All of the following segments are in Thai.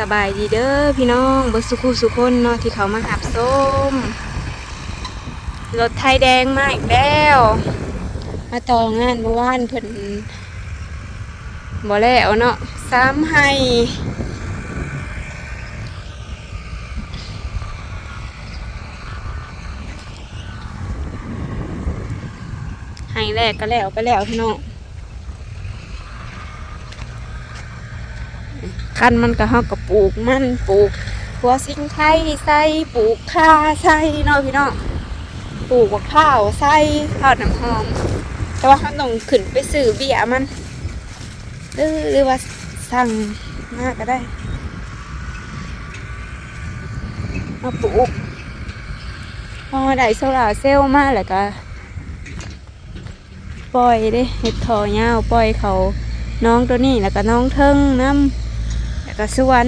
สบายดีเด้อพี่น้องเบิสุขุสุคนเนาะที่เขามาหับส้มรถไทยแดงมาอีกแล้ว มาต่องานเมื่อวานเพิ่นบ่แล้วเนาะซ้ำให้ให้แรกก็แล้วไปแล้วพี่น้อง คันมันก็เฮาก็ปลูกมันปลูกหัวสิงไข่ใส่ปลูกข่าใส่เนาะพี่น้องปลูกข้าวใส่ข้าวน้ำหอม แต่ว่าเขาต้องขึ้นไปซื้อเบี้ยมันหรือหรือว่าสั่งมาก็ได้มาปลูกพอได้โซลาเซลล์มาแล้วก็ปล่อยเด้เห็ดถอยาวปล่อยเขาน้องตัวนี้แล้วก็น้องเทิงน้ำ ก็สวน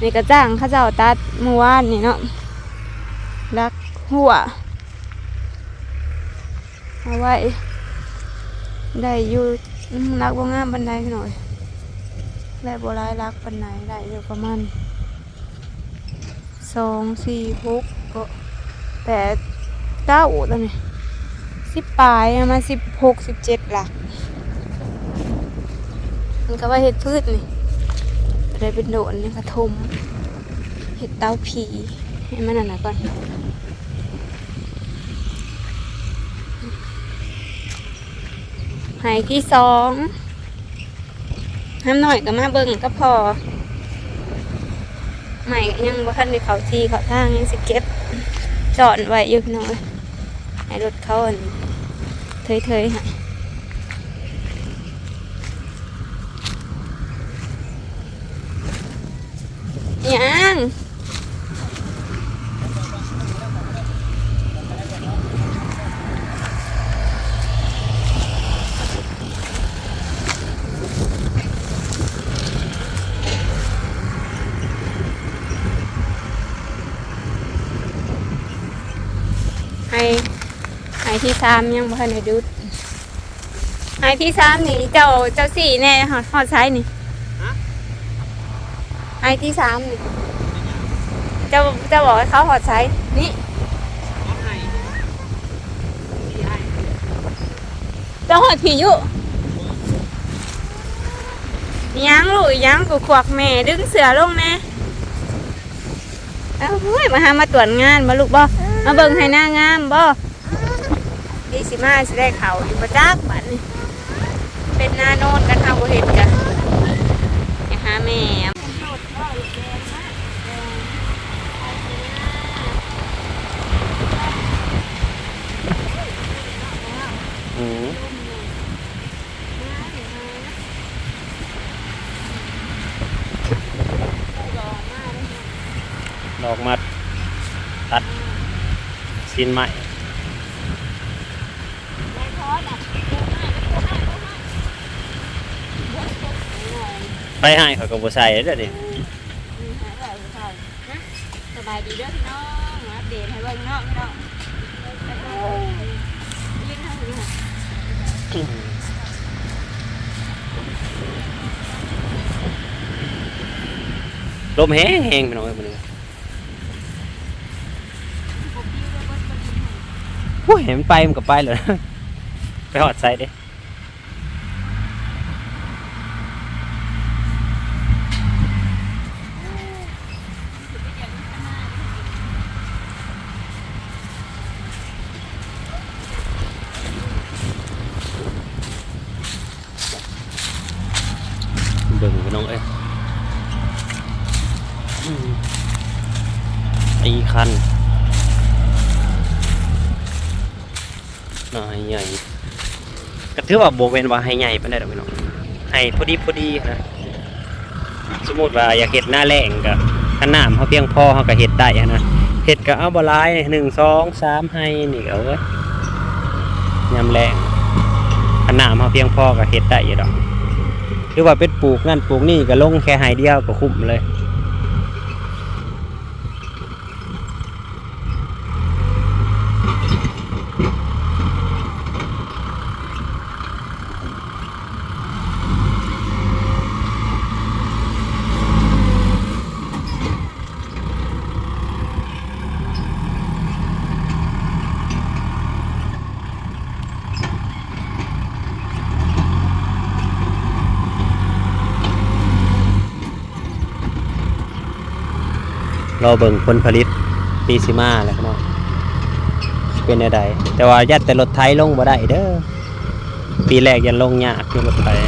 นี่ก็จ้างข้าเจ้าตัดเมื่อวานนี่เนาะรักหัวเอาไว้ได้อยู่รักบ่งามบันไดหน่อยได้บ่ร้ายรักบันไดได้อยู่ประมาณสองสี่หกก็แปดเก้าตัวนี้สิบปลายมาสิบหกสิบเจ็ดหลัก มันก็ว่าเห็ดพืชนี่อะไรเป็นโดนนี่กระทมเห็ดเต้าผีให้มันนั่นนะก่อนหายที่สองน้ำหน่อยก็มาเบิ่งก็พอ ใหม่ก็ยังบ่ทันได้เขาทีเขาทางยังสิเก็บจอดไว้อยู่พี่น้องเอ้ยให้รถเขาอันเทยๆให้ ยังให้ให้ที่สามยังบ่ทันได้ดูให้ที่สามนี่เจ้าเจ้าสี่แน่หอดหอดใช้นี่ ให้ที่สามนี่จะจะบอกให้เขาหอดใช้นี่จะหอดผีอยู่ยังลูกยังกูขวักแม่ดึงเสือลงแน่เอ้าเฮ้ยมาหามาตรวจงานมาลูกบ่มาเบิ่งให้หน้างามบ่ดีสิมาสิได้เขาอยู่ประจักษ์บันเป็นหน้าโนนกันเฮาเห็นกันอย่าหาแม่ ดอกมาตัดสินใหม่ไปให้เขาก็บ่ใส่เด้อดิสบายดีเด้อพี่น้องมาอัปเดตให้เบิ่งเนาะพี่น้องยืนทางนี้ ค่ะลมแห้งแห้งไปหน่อยมันเลยโอ้ยเห็นไปมันก็ไปเลย ไปหอดใส่เด้ เบิ่งพี่น้องเอ้ยอืมไอ้คัน น่าให้ใหญ่ก็ถือว่าโบเวนว่าให้ใหญ่ปานใดดอกพี่น้องให้พอดีพอดีนะสมมติว่าอยากเห็ดหน้าแรงก็ถ้าน้ำเขาเพียงพอเขาก็เห็ดได้นะเห็ดก็เอาบลายหนึ่งสองสามให้นี่ก็เอาไว้ยำแรงถ้าน้ำเขาเพียงพอก็เห็ดได้อยู่ดอกหรือว่าเป็นปลูกนั่นปลูกนี่ก็ลงแค่หายเดียวก็คุ้มเลย เราเบิ่งผลผลิตปีสิมาแล้วเนาะเป็นแนวใดแต่ว่ายัดแต่รถไทยลงบ่ได้เด้อปีแรกยันลงยากอยู่รถไทย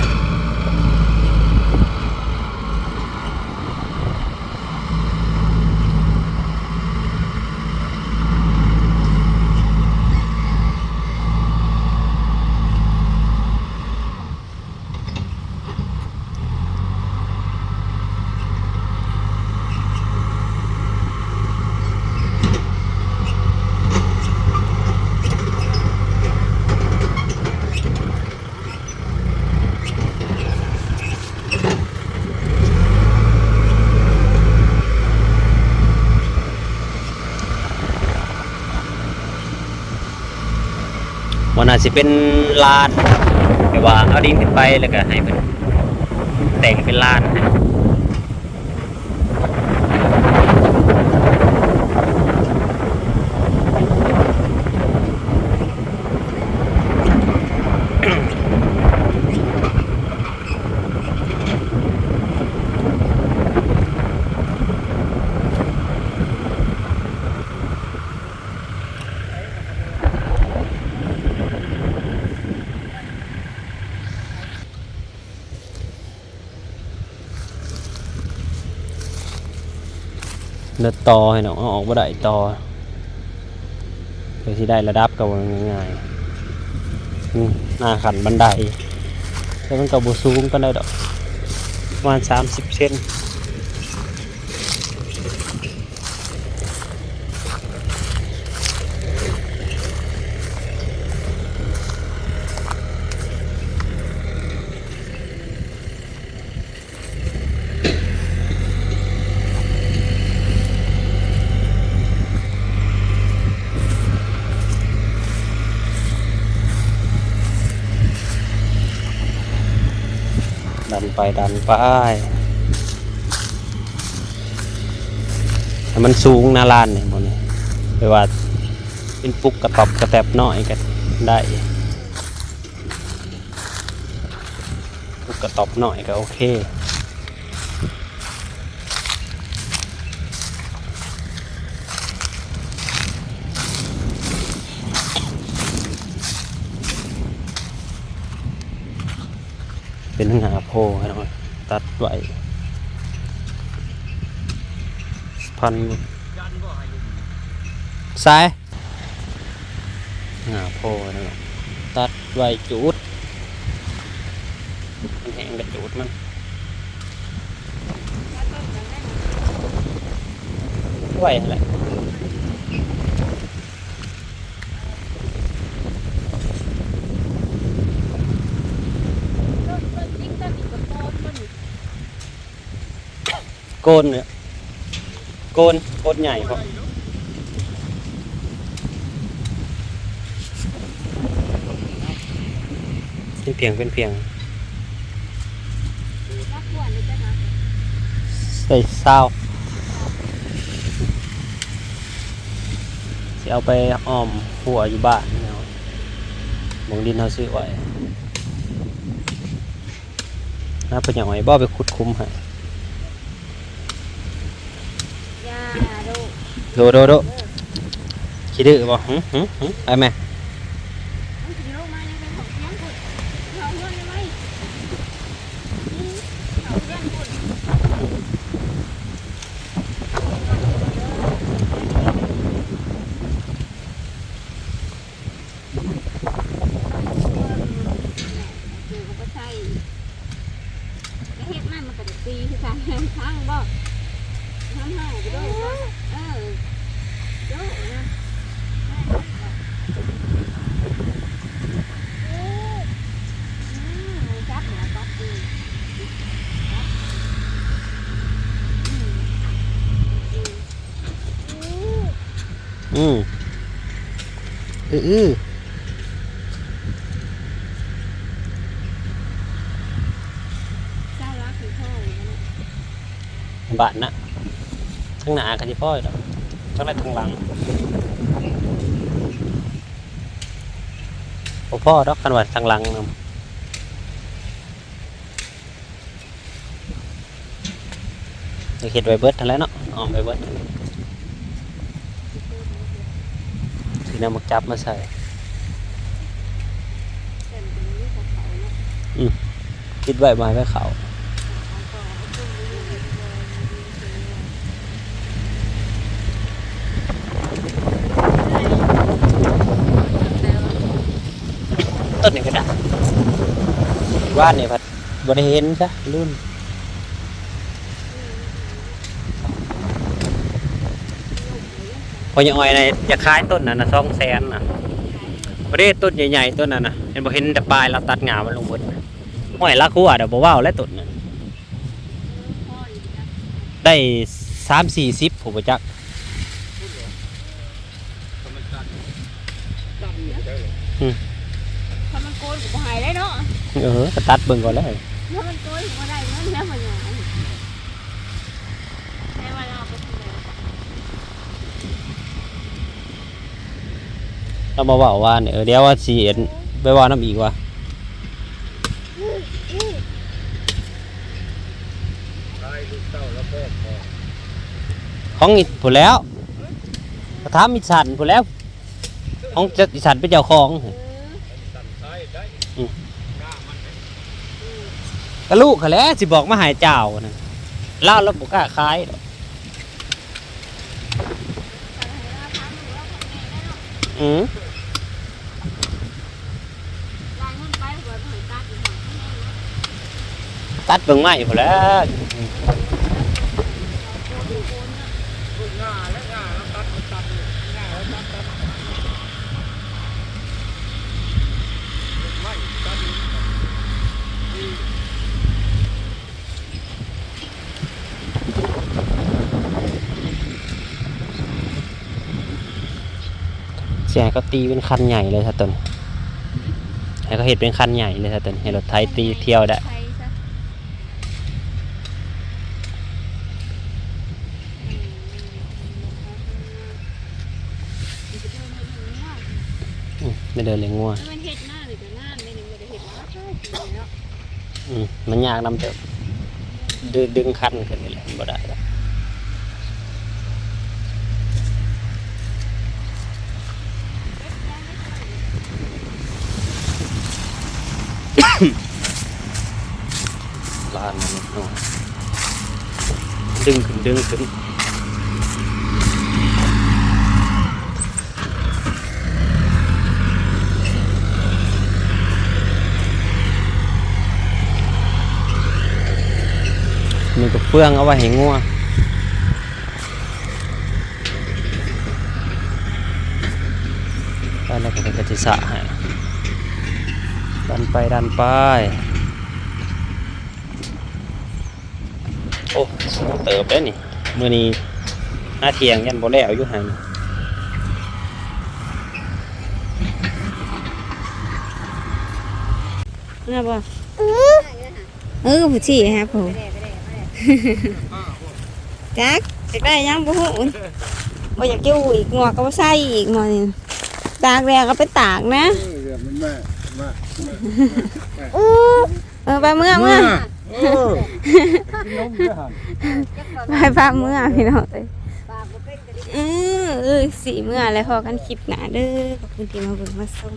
นอาจสิเป็นลานแต่ว่าเอาดินขึ้นไปแล้วก็ให้มันแต่งเป็นลานให้ เลือต่อให้น้องเอาออกบ่ได้ตอเพื่อที่ได้ระดับกับง่ายๆหน้าขันบันไดแต่มันกับบูซูงก็ได้ดอกประมาณสามสิบเซน ไปดันไปแต่มันสูงหนาลานเนี่ยบนนี้ไปว่าเป็นปุกกระตอบกระแตบหน่อยก็ได้ปุกกระตอบหน่อยก็โอเค เป็นหาโพให้หน่อยตัดไว้พันซ้ายหาโพให้หน่อยตัดไว้จูดมันแห้งกระจูดมันไว้นั่นแห โกนเนี่ยโกนโกนใหญ่ครับเป็นเพียงเป็นเพียงใส่ซาวจะเอาไปอ้อมหัวอยู่บ้านเนาะมองดินเขาซื้อไว้น่าเป็นอย่างไรบ่ไปขุดคุ้มให้ ยาลูก โดโดโดคิดดื้อบ่หึหึหึไปไหม เอาสิลูกมายังเป็นของเลี้ยงคุณเอาเงินได้ไหมอืมเอาเงินคุณคือก็บ่ใช่แล้วเฮ็ดมันมันก็ได้ตีคือกันทั้งบ่ทำเฮาไปด้วยบ่เออโจ้นะ จับหัวจับตีจับอืม อืมอืมอืออื้อเจ้ารักคือพ่อเลยนะบ้านนะทั้งหน้ากันที่พ่อยดอกทั้งไรทั้งหลังบ่พ่อดอกกันว่าทั้งหลังนำเฮ็ดไว้เบิดทันแหล้วเนาะอ้อมไว้เบิด นำมักจับมาใส่อืมคิดไว้มาให้เขาต้นนี้ก็ได้ว่านเนี่ยพัดบริเห็นซะรุ่น พอยังอ้อยในจะขายต้นนั้นนะสองแสนนะประเทศต้นใหญ่ๆต้นนั้นนะเห็นบ่เห็นแต่ปลายเราตัดงามันลงหมดห้อยละคู่อะเดี๋ยวบ่ว่าวและต้นนั้นได้สามสี่สิบผมบ่จักถ้ามันโกนก็บ่หายได้เนาะเออก็ตัดเบิ่งก่อนแล้วถ้ามันโกนก็บ่ได้เงินแล้วมันหยังให้ว่าเราไปทำไม เรามาว่าว่าเนี่ยเดี๋ยวว่าสีเอ็นไปว่าน้ำอีกว่าของอีผู้แล้วกระทำอีสันผู้แล้ว ของจะอีสันเป็นเจ้าของก็ลูกเขาแล้วสิบอกมาหายเจ้านะเล่าแล้วบอกกล้าขายดอกอืมรายห้ตัดอีก อืมตัดเบิ่งไม้พอแล้ว สียงก็ตีเป็นคันใหญ่เลยครับตอนให้เขาเห็นเป็นคันใหญ่เลยครับตอนให้รถไทยตีเที่ยวได้ไม่เดินเลยงัวมันเฮ็ดหน้าหรือจะหน้าไม่นึงบ่ได้เฮ็ดหน้าใช่เนาะมันยากนำเติมดึงคันขึ้นนี่แหละบ่ได้แล้วานนดึงขึ้นดึงขึ้นนี่ก็เฟืองเอาไว้ให้งัวแล้วเรก็เป็นกติสะให้ดันไปดันไป โอ้สูงเติบได้นี่มื้อนี้หน้าเที่ยงยันบ่แล้วอยู่หั่นน่าบ่เออผู้ชี้ครับผมจักจะได้ยังบ่ฮู้บ่อยากอยู่อีกงวกก็บ่ใส่อีกหมอนี่ตากแดดก็ไปตากนะเออมันแม่แม่เออไปเมื่อเมื่อเออ กินนมด้วยหันไปพาเมื่อพี่น้องเอ้ยเออเออสีเมื่อแล้วพอกันคลิปหน้าเด้อขอบคุณที่มาเบิ่งมาชม